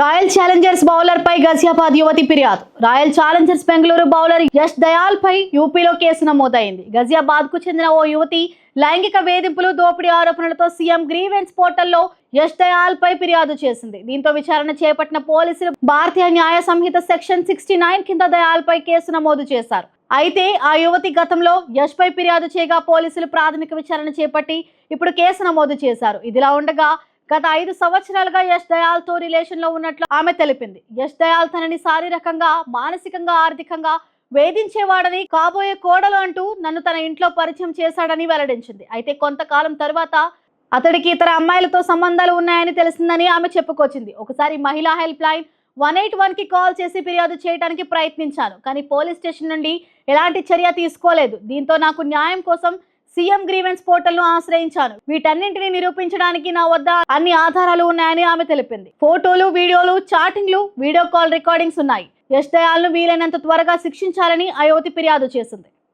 Royal Challengers bowler పై గజియాబాద్ యువతి ఫిర్యాదు. Royal Challengers Bengaluru bowler Yash Dayal పై యూపీలో కేసు నమోదైంది. గజియాబాద్కు చెందిన ఓ యువతి లైంగిక వేధింపులు దోపిడీ ఆరోపణలతో సీఎం గ్రీవెన్స్ పోర్టల్లో యష్ దయాల్ పై ఫిర్యాదు చేసింది. దీంతో విచారణ చేపట్టిన పోలీసులు భారతీయ న్యాయ సంహిత సెక్షన్ సిక్స్టీ నైన్ కింద దయాల్ పై కేసు నమోదు చేశారు. అయితే ఆ యువతి గతంలో యష్ పై ఫిర్యాదు చేయగా పోలీసులు ప్రాథమిక విచారణ చేపట్టి ఇప్పుడు కేసు నమోదు చేశారు. ఇదిలా ఉండగా గత ఐదు సంవత్సరాలుగా యష్ దయాల్తో రిలేషన్లో ఉన్నట్లు ఆమె తెలిపింది. యష్ దయాల్ తనని శారీరకంగా మానసికంగా ఆర్థికంగా వేధించేవాడని కాబోయే కోడలు అంటూ నన్ను తన ఇంట్లో పరిచయం చేశాడని వెల్లడించింది. అయితే కొంతకాలం తర్వాత అతడికి ఇతర అమ్మాయిలతో సంబంధాలు ఉన్నాయని తెలిసిందని ఆమె చెప్పుకొచ్చింది. ఒకసారి మహిళా హెల్ప్ లైన్ వన్ ఎయిట్ వన్కి కాల్ చేసి ఫిర్యాదు చేయడానికి ప్రయత్నించాను కానీ పోలీస్ స్టేషన్ నుండి ఎలాంటి చర్య తీసుకోలేదు. దీంతో నాకు న్యాయం కోసం సీఎం గ్రీవెన్స్ పోర్టల్ను ఆశ్రయించాను. వీటన్నింటిని నిరూపించడానికి నా వద్ద అన్ని ఆధారాలు ఉన్నాయని ఆమె తెలిపింది. ఫోటోలు వీడియోలు చాటింగ్లు వీడియో కాల్ రికార్డింగ్స్ ఉన్నాయి. యష్ దయాల్ను వీలైనంత త్వరగా శిక్షించాలని ఆ యువతి ఫిర్యాదు చేసింది.